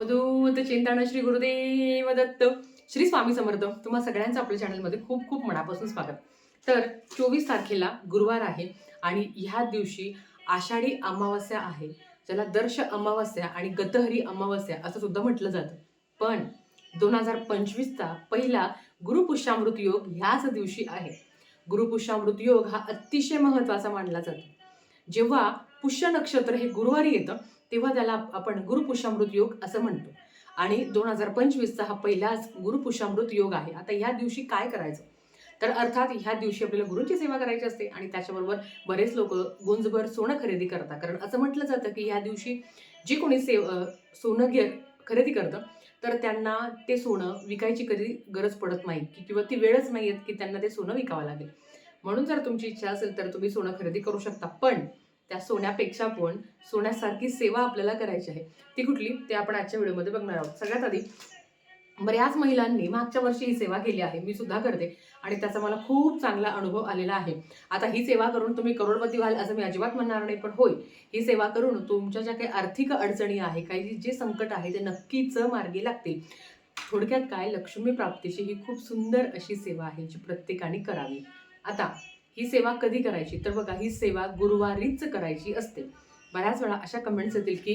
अवधूत चिंतन श्री गुरुदेव दत्त श्री स्वामी समर्थ. तुम्हा सगळ्यांचं आपल्या चॅनलमध्ये खूप खूप मनापासून स्वागत. तर चोवीस तारखेला गुरुवार आहे आणि ह्या दिवशी आषाढी अमावस्या आहे. ज्याला दर्श अमावस्या आणि गतहरी अमावस्या असं सुद्धा म्हटलं जातं. पण दोन हजार पंचवीसचा पहिला गुरुपुष्यामृत योग ह्याच दिवशी आहे. गुरुपुष्यामृत योग हा अतिशय महत्त्वाचा मानला जातो. जेव्हा पुष्य नक्षत्र हे गुरुवारी येतं तेव्हा त्याला आपण गुरुपुषामृत योग असं म्हणतो. आणि दोन हजार पंचवीसचा हा पहिलाच गुरुपुष्यामृत योग आहे. आता ह्या दिवशी काय करायचं? तर अर्थात ह्या दिवशी आपल्याला गुरुची सेवा करायची असते आणि त्याच्याबरोबर बरेच लोक गुंजभर सोनं खरेदी करतात. कारण असं म्हटलं जातं की ह्या दिवशी जे कोणी सेव सोनं घे खरेदी करतं तर त्यांना ते सोनं विकायची कधी गरज पडत नाही की किंवा ती वेळच नाही येत की त्यांना ते सोनं विकावं लागेल. म्हणून जर तुमची इच्छा असेल तर तुम्ही सोनं खरेदी करू शकता. पण त्या सोन्यापेक्षा पण सोन्यासारखी सेवा आपल्याला करायची आहे. ती कुठली? ते आपण आजच्या व्हिडिओमध्ये बघणार आहोत. सगळ्यात आधी बऱ्याच महिलांनी मागच्या वर्षी ही सेवा केली आहे. मी सुद्धा करते. आणि त्याचा मला खूप चांगला अनुभव आलेला आहे. आता ही सेवा करून तुम्ही करोडपती व्हाल असं मी अजिबात म्हणणार नाही पण होय ही सेवा करून तुमच्या ज्या काही आर्थिक अडचणी आहे काही जे संकट आहे ते नक्कीच मार्गी लागतील. थोडक्यात काय? लक्ष्मी प्राप्तीची ही खूप सुंदर अशी सेवा आहे जी प्रत्येकाने करावी. आता ही सेवा कधी करायची? तर बघा ही सेवा गुरुवारीच करायची असते. बऱ्याच वेळा अशा कमेंट्स येतील की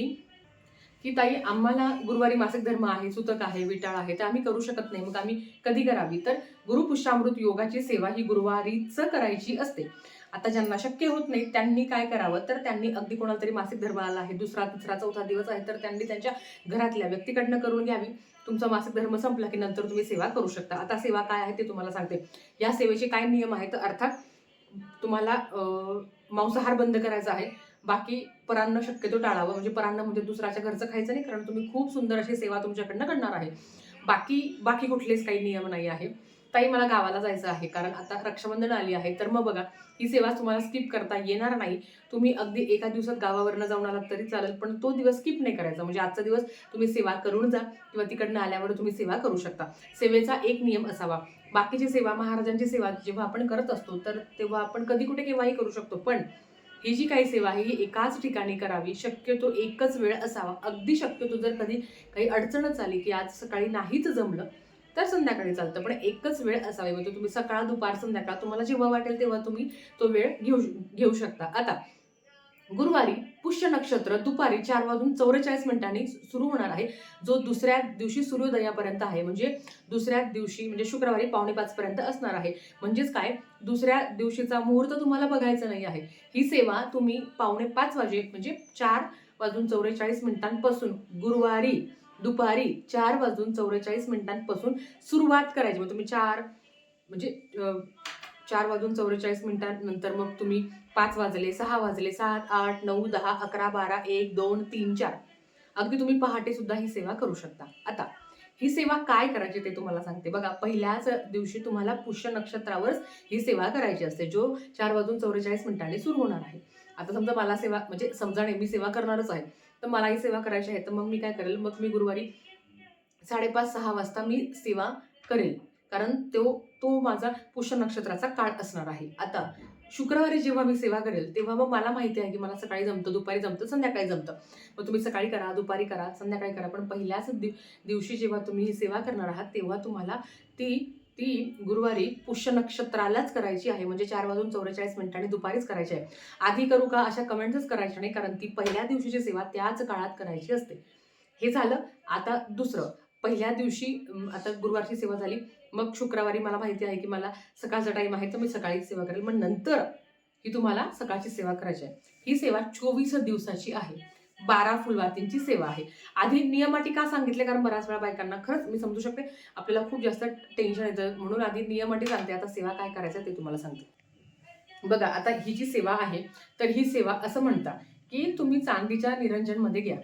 की ताई आम्हाला गुरुवारी मासिक धर्म आहे सुतक आहे विटाळ आहे तर आम्ही करू शकत नाही. मग आम्ही कधी करावी? तर गुरुपुष्यामृत योगाची सेवा ही गुरुवारीच करायची असते. आता ज्यांना शक्य होत नाही त्यांनी काय करावं? तर त्यांनी अगदी कोणाला तरी मासिक धर्म आला आहे दुसरा तिसरा चौथा दिवस आहे तर त्यांनी त्यांच्या घरातल्या व्यक्तीकडनं करून घ्यावी. तुमचा मासिक धर्म संपला की नंतर तुम्ही सेवा करू शकता. आता सेवा काय आहे ते तुम्हाला सांगते. या सेवेचे काय नियम आहेत? तर अर्थात तुम्हाला मांसाहार बंद करायचा आहे. बाकी परान्न शक्यतो टाळावं. म्हणजे परान्न म्हणजे दुसऱ्याच्या घरचं खायचं नाही कारण तुम्ही खूप सुंदर अशी सेवा तुमच्याकडनं करणार आहे. बाकी बाकी कुठलेच काही नियम नाही आहे. ताई मला गावाला जायचं आहे कारण आता रक्षाबंधन आली आहे. तर मग बघा ही सेवा तुम्हाला स्किप करता येणार नाही. तुम्ही अगदी एका दिवसात गावावरनं जाऊन आलात तरी चालेल पण तो दिवस स्किप नाही करायचा. म्हणजे आजचा दिवस तुम्ही सेवा करून जा किंवा तिकडनं आल्यावर तुम्ही सेवा करू शकता. सेवेचा एक नियम असावा. बाकीची सेवा महाराजांची सेवा जेव्हा आपण करत असतो तर तेव्हा आपण कधी कुठे केव्हाही करू शकतो. पण ही जी काही सेवा आहे ही एकाच ठिकाणी करावी. शक्यतो एकच वेळ असावा. अगदी शक्यतो जर कधी काही अडचणच आली की आज सकाळी नाहीच जमलं तर संध्याकाळी चालतं. पण एकच वेळ असावी. म्हणजे तुम्ही सकाळ दुपार संध्याकाळ तुम्हाला जेव्हा वाटेल तेव्हा तुम्ही तो वेळ घेऊ घेऊ शकता. आता गुरुवारी पुष्य नक्षत्र दुपारी चार वाजून चौवेचाळीस मिनिटांनी सुरू होणार आहे. जो दुसऱ्या दिवशी सूर्योदयापर्यंत आहे. म्हणजे दुसऱ्या दिवशी म्हणजे शुक्रवारी पावणे पाचपर्यंत असणार आहे. म्हणजेच काय? दुसऱ्या दिवशीचा मुहूर्त तुम्हाला बघायचा नाही आहे. ही सेवा तुम्ही पावणे पाच वाजे म्हणजे चार वाजून चौवेचाळीस मिनिटांपासून गुरुवारी दुपारी चार वाजून चौवेचाळीस मिनिटांपासून सुरुवात करायची. मग तुम्ही चार म्हणजे चार वाजून चौवेचाळीस मिनिटांनंतर मग तुम्ही पाच वाजले सहा वाजले सात आठ नऊ दहा अकरा बारा एक दोन तीन चार. अगदी तुम्ही पहाटे सुद्धा ही सेवा करू शकता. आता ही सेवा काय करायची ते तुम्हाला सांगते. बघा पहिल्याच दिवशी तुम्हाला पुष्य नक्षत्रावरच ही सेवा करायची असते जो चार वाजून चौवेचाळीस मिनिटांनी सुरू होणार आहे. आता समजा मला सेवा म्हणजे समजा नेहमी सेवा करणारच आहे. तर मलाही सेवा करायची आहे. तर मग मी काय करेल? मग मी गुरुवारी साडेपाच सहा वाजता मी सेवा करेल. कारण तो तो माझा पुष्य नक्षत्राचा काळ असणार आहे. आता शुक्रवारी जेव्हा मी सेवा करेल तेव्हा मग मला माहिती आहे की मला सकाळी जमतं दुपारी जमतं संध्याकाळी जमतं. मग तुम्ही सकाळी करा दुपारी करा संध्याकाळी करा. पण पहिल्याच दिव दिवशी जेव्हा तुम्ही ही सेवा करणार आहात तेव्हा तुम्हाला ती ती गुरुवारी पुष्य नक्षत्रालाच करायची आहे. म्हणजे चार वाजून चौवेचाळीस मिनिटांनी दुपारीच करायची आहे. आधी करू का? अशा कमेंट्सच करायच्या नाही. कारण ती पहिल्या दिवशीची सेवा त्याच काळात करायची असते. हे झालं. आता दुसरं. पहिल्या दिवशी आता गुरुवारची सेवा झाली. मग शुक्रवारी मला माहिती आहे की मला सकाळचा टाईम आहे तर मी सकाळीच सेवा करेल. मग नंतर ही तुम्हाला सकाळची सेवा करायची आहे. ही सेवा चोवीस दिवसाची आहे. बारा फुलवातींची सेवा आहे. आधी नियमाटी का सांगितले? कारण बऱ्याच वेळा बायकांना खरंच मी समजू शकते आपल्याला खूप जास्त टेन्शन येतं. म्हणून आधी नियमाटी सांगते. आता सेवा काय करायचं ते तुम्हाला सांगते. बघा आता ही जी सेवा आहे तर ही सेवा असं म्हणता की तुम्ही चांदीच्या निरंजनमध्ये घ्या.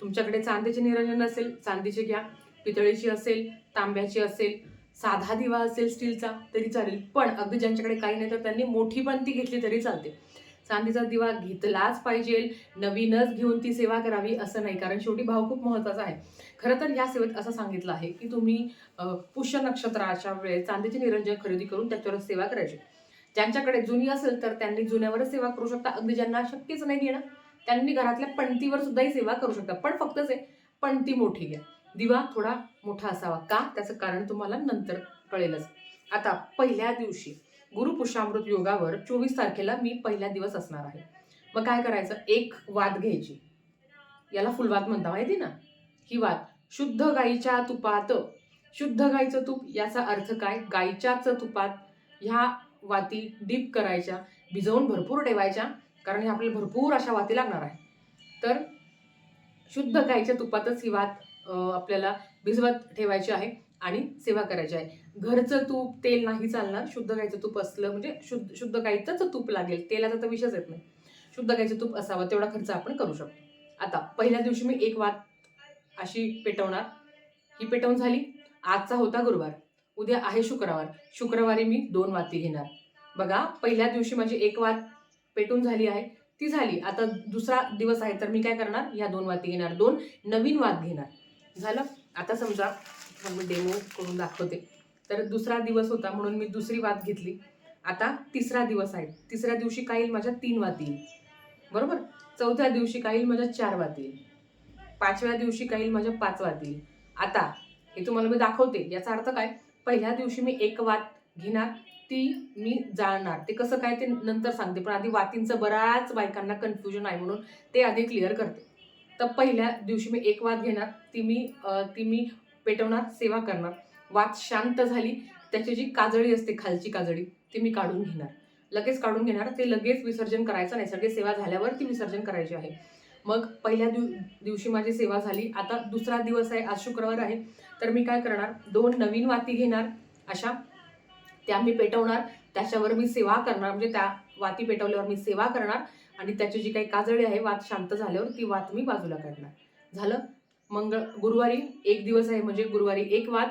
तुमच्याकडे चांदीचे निरंजन असेल चांदीचे घ्या. पितळेची असेल तांब्याची असेल साधा दिवा असेल स्टीलचा तरी चालेल. पण अगदी ज्यांच्याकडे काही नाही तर त्यांनी मोठी पण ती घेतली तरी चालते. चांदीचा दिवा घेतलाच पाहिजे. नवीनच घेऊन ती सेवा करावी असं नाही. कारण शेवटी भाव खूप महत्त्वाचा आहे. खरं तर या सेवेत असं सांगितलं आहे की तुम्ही पुष्य नक्षत्राच्या वेळेस चांदीचे निरंजन खरेदी करून त्याच्यावर सेवा करायची. ज्यांच्याकडे जुनी असेल तर त्यांनी जुन्यावरच सेवा करू शकता. अगदी ज्यांना शक्यच नाही घेणं त्यांनी घरातल्या पणतीवर सुद्धा ही सेवा करू शकता. पण फक्तच आहे पण ती मोठी घ्या. दिवा थोडा मोठा असावा. का? त्याचं कारण तुम्हाला नंतर कळेलच. आता पहिल्या दिवशी गुरुपुषामृत योगावर चोवीस तारखेला मी पहिला दिवस असणार आहे. मग काय करायचं? एक वाद घ्यायची. याला फुलवात म्हणता माहिती ना? ही वात शुद्ध गाईच्या तुपात शुद्ध गाईचं तूप याचा अर्थ काय? गाईच्याच तुपात ह्या वाती डीप करायच्या भिजवून भरपूर ठेवायच्या कारण ह्या आपल्याला भरपूर अशा वाती लागणार आहे तर शुद्ध गाईच्या तुपातच ही वात आपल्याला भिजवत ठेवायची आहे. आणि सेवा करायची आहे. घरचं तूप तेल नाही चालणार. शुद्ध गाईचं तूप असलं म्हणजे शुद्ध शुद्ध गाईचंच तूप लागेल. तेलाचा तर विषयच येत नाही. शुद्ध गाईचं तूप असावं तेवढा खर्च आपण करू शकतो. आता पहिल्या दिवशी मी एक वात अशी पेटवणार. ही पेटवून झाली. आजचा होता गुरुवार. उद्या आहे शुक्रवार. शुक्रवारी मी दोन वाती घेणार. बघा पहिल्या दिवशी माझी एक वात पेटून झाली आहे. ती झाली. आता दुसरा दिवस आहे तर मी काय करणार? ह्या दोन वाती घेणार. दोन नवीन वात घेणार. झालं? आता समजा मग मी डेमो करून दाखवते. तर दुसरा दिवस होता म्हणून मी दुसरी वात घेतली. आता तिसरा दिवस आहे. तिसऱ्या दिवशी काय येईल माझ्या तीन वाती येईल. बरोबर? चौथ्या दिवशी काय येईल माझ्या चार वाती येईल. पाचव्या दिवशी काय येईल माझ्या पाच वाती येईल. आता हे तुम्हाला मी दाखवते. याचा अर्थ काय? पहिल्या दिवशी मी एक वात घेणार ती मी जाळणार. ते कसं काय ते नंतर सांगते. पण आधी वातींचं बऱ्याच बायकांना कन्फ्युजन आहे म्हणून ते आधी क्लिअर करते. तर पहिल्या दिवशी मी एक वात घेणार ती मी ती मी पेटवणार सेवा करणार. वात शांत झाली त्याची जी काजळी असते खालची काजळी ती मी काढून घेणार. लगेच काढून घेणार ते लगेच विसर्जन करायचं नाही. सेवा झाल्यावर ती विसर्जन करायची आहे. मग पहिल्या दिव दिवशी माझी सेवा झाली. आता दुसरा दिवस आहे आज शुक्रवार आहे. तर मी काय करणार? दोन नवीन वाती घेणार अशा. त्या मी पेटवणार. त्याच्यावर मी सेवा करणार. म्हणजे त्या वाती पेटवल्यावर मी सेवा करणार. आणि त्याची जी काही काजळी आहे वात शांत झाल्यावर ती वात मी बाजूला काढणार. झालं? मंगळ गुरुवारी एक दिवस आहे म्हणजे गुरुवारी एक वात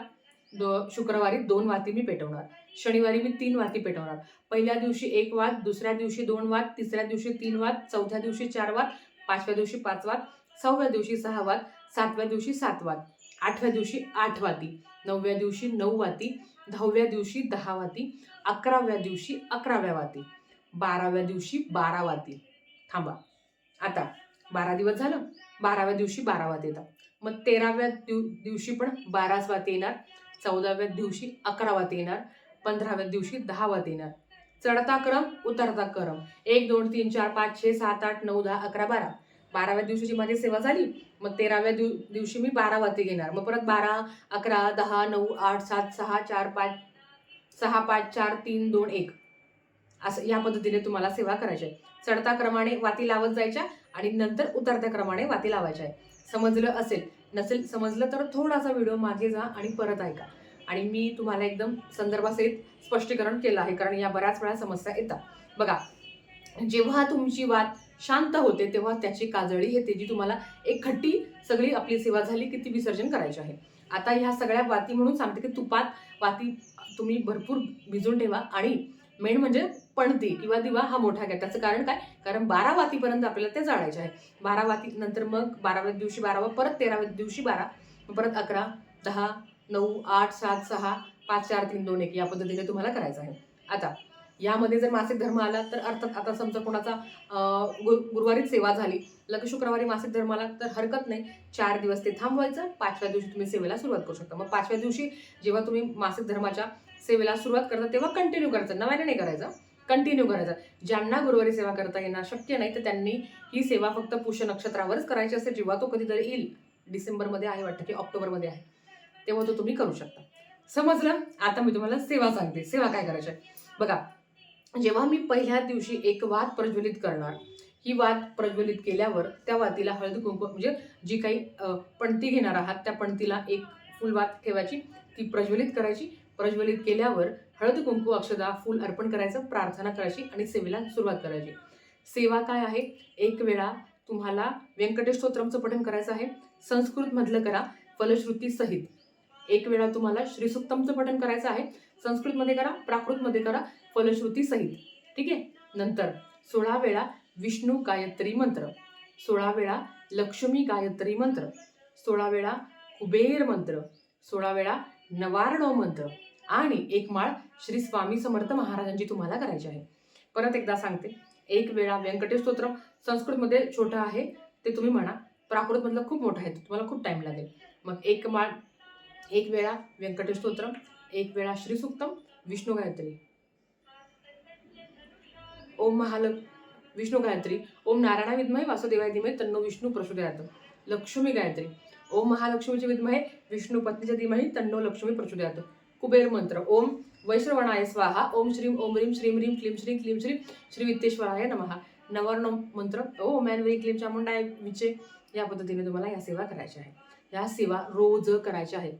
दो शुक्रवारी दोन वाती मी पेटवणार. शनिवारी मी तीन वाती पेटवणार. पहिल्या दिवशी एक वात दुसऱ्या दिवशी दोन वात तिसऱ्या दिवशी तीन वात चौथ्या दिवशी चार वात पाचव्या दिवशी पाच वात सहाव्या दिवशी सहा वात सातव्या दिवशी सात वात आठव्या दिवशी आठ वाती नवव्या दिवशी नऊ वाती दहाव्या दिवशी दहा वाती अकराव्या दिवशी अकराव्या वाती बाराव्या दिवशी बारा वाती. थांबा. आता बारा दिवस झालं. बाराव्या दिवशी बारा वाती येतात. मग तेराव्या दिव दिवशी पण बाराच वात येणार चौदाव्या दिवशी अकरा वात येणार पंधराव्या दिवशी दहा वात येणार. चढता क्रम उतरता क्रम. एक दोन तीन चार पाच छे सात आठ नऊ दहा अकरा बारा. बाराव्या दिवशीची माझी सेवा झाली. मग तेराव्या दिव दिवशी मी बारा वाती घेणार मग परत बारा अकरा दहा नऊ आठ सात सहा चार पाच सहा पाच चार तीन दोन एक. असं या पद्धतीने तुम्हाला सेवा करायची आहे. चढता क्रमाने वाती लावत जायच्या आणि नंतर उतरत्या क्रमाने वाती लावायच्या आहे. समजलं असेल नसेल समजलं तर थोडासा व्हिडिओ मागे जा आणि परत ऐका. आणि मी तुम्हाला एकदम संदर्भासहित स्पष्टीकरण केलं आहे कारण या बऱ्याच वेळा समस्या येतात. बघा जेव्हा तुमची वात शांत होते तेव्हा त्याची काजळी येते जी तुम्हाला एक खट्टी सगळी आपली सेवा झाली की ती विसर्जन करायची आहे. आता ह्या सगळ्या वाती म्हणून सांगते की तुपात वाती तुम्ही भरपूर भिजून ठेवा आणि मेन म्हणजे पणती किंवा दिवा हा मोठा घ्या. त्याचं कारण काय? कारण बारा वातीपर्यंत आपल्याला ते जाळायचे आहे. बारा वाती नंतर मग बाराव्या दिवशी बारावा परत तेराव्या दिवशी बारा परत अकरा दहा नऊ आठ सात सहा पाच चार तीन दोन एक या पद्धतीने तुम्हाला करायचं आहे. आता यामध्ये जर मासिक धर्म आला तर अर्थात आता समजा कोणाचा अं, गुरुवारीच सेवा झाली लगे शुक्रवारी मासिक धर्म आला तर हरकत नाही. चार दिवस ते थांबवायचं पाचव्या दिवशी तुम्ही सेवेला सुरुवात करू शकता. मग पाचव्या दिवशी जेव्हा तुम्ही मासिक धर्माच्या सेवेला सुरुवात करता तेव्हा कंटिन्यू करायचं. नव्याने नाही करायचं. कंटिन्यू करायचा. ज्यांना गुरुवारी सेवा करता येणार शक्य नाही तर त्यांनी ही सेवा फक्त पुष्य नक्षत्रावरच करायची असते. जेव्हा तो कधीतरी येईल डिसेंबरमध्ये आहे वाटतं की ऑक्टोबरमध्ये आहे. तेव्हा तो तुम्ही करू शकता. समजलं? आता मी तुम्हाला सेवा सांगते. सेवा काय करायची आहे? बघा जेव्हा मी पहिल्या दिवशी एक वात प्रज्वलित करणार ही वात प्रज्वलित केल्यावर त्या वातीला हळद कुंकू म्हणजे जी काही पणती घेणार आहात त्या पणतीला एक फुलवात ठेवायची ती प्रज्वलित करायची. प्रज्वलित केल्यावर हळद कुंकू अक्षदा फुल अर्पण करायचं प्रार्थना करायची आणि सेवेला सुरुवात करायची. सेवा काय आहे? एक वेळा तुम्हाला व्यंकटेश स्तोत्रमचं पठण करायचं आहे. संस्कृतमधलं करा फलश्रुती सहित. एक वेळा तुम्हाला श्रीसुक्तमचं पठण करायचं आहे. संस्कृतमध्ये करा प्राकृतमध्ये करा फलश्रुती सहित. ठीक आहे? नंतर सोळा वेळा विष्णू गायत्री मंत्र. सोळा वेळा लक्ष्मी गायत्री मंत्र. सोळा वेळा कुबेर मंत्र. सोळा वेळा नवारणो मंत्र. आणि एक माळ श्री स्वामी समर्थ महाराजांची तुम्हाला करायची आहे. परत एकदा सांगते. एक वेळा व्यंकटेश स्तोत्र संस्कृतमध्ये छोटं आहे. ते तुम्ही म्हणा. प्राकृतमधलं खूप मोठं आहे. तुम्हाला खूप टाइम लागेल. मग एक माळ एक वेळा व्यंकटेश स्तोत्र एक वेळा श्रीसुक्तम विष्णू गायत्री. ओम महाल विष्णू गायत्री. ओम नारायणा विद्महे वासुदेवाय धीमहे तन्नो विष्णू प्रचोदयात. लक्ष्मी गायत्री. ओम महालक्ष्मीचे विद्महे विष्णू पत्नीच्या धीमही तन्नो लक्ष्मी प्रचोदयात. कुबेर मंत्र. ओम वैश्रवणाय स्वाहा. ओम श्रीम ओम रीम श्रीम रीम क्लीम श्री क्लीम श्री श्री वित्तेश्वराय नमः नवर्ण मंत्र. ओम मॅन वेरी क्लीम चामुंडाय विचे. या पद्धतीने तुम्हाला या सेवा करायच्या आहेत. या सेवा रोज करायच्या आहेत.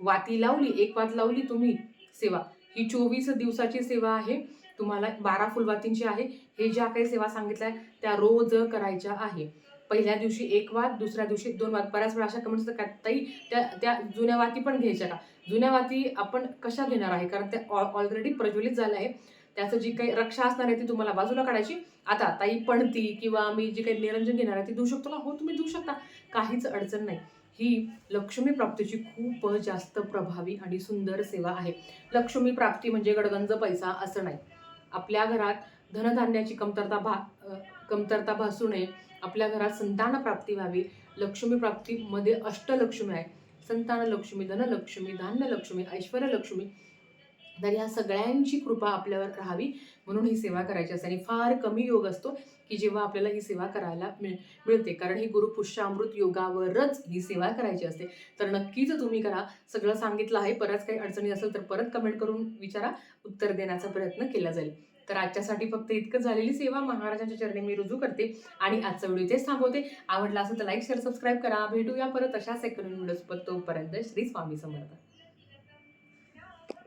वाती लावली एक वात लावली तुम्ही सेवा. ही चोवीस दिवसाची सेवा आहे. तुम्हाला बारा फुलवातींची आहे. हे ज्या काही सेवा सांगितल्या त्या रोज करायच्या आहे. पहिल्या दिवशी एक वाद दुसऱ्या दिवशी दोन वाद. बऱ्याच वेळा अशा कमेंट्स का ताई त्या त्या जुन्या वाती पण घ्यायच्या का? जुन्या वाती आपण कशा घेणार आहे? कारण त्या ऑलरेडी प्रज्वलित झाल्या आहे त्याचं जी काही रक्षा असणार आहे ती तुम्हाला बाजूला काढायची. आता ताई पणती किंवा मी जी काही निरंजन घेणार आहे ती देऊ शकतो ना? हो तुम्ही देऊ शकता. काहीच अडचण नाही. ही लक्ष्मी प्राप्तीची खूप जास्त प्रभावी आणि सुंदर सेवा आहे. लक्ष्मी प्राप्ती म्हणजे गडगंज पैसा असं नाही. आपल्या घरात धनधान्याची कमतरता भा कमतरता भासू नये. आपल्या घरात संतान प्राप्ती व्हावी. लक्ष्मी प्राप्तीमध्ये अष्टलक्ष्मी आहे. संतान लक्ष्मी धनलक्ष्मी धान्यलक्ष्मी ऐश्वर्यलक्ष्मी. तर या सगळ्यांची कृपा आपल्यावर राहावी म्हणून ही सेवा करायची असते. आणि फार कमी योग असतो की जेव्हा आपल्याला ही सेवा करायला मिळ मिळते. कारण ही गुरुपुष्यामृत योगावरच ही सेवा करायची असते. तर नक्कीच तुम्ही करा. सगळं सांगितलं आहे. बऱ्याच काही अडचणी असेल तर परत कमेंट करून विचारा. उत्तर देण्याचा प्रयत्न केला जाईल. तर आजच्यासाठी फक्त इतकं झालेली सेवा. महाराजांच्या चरणी मी रुजू करते आणि आजचा व्हिडिओ इथेच थांबवते. आवडला असेल तर लाईक शेअर सबस्क्राईब करा. भेटूया परत अशाच एक नवीन तोपर्यंत श्री स्वामी समर्थ.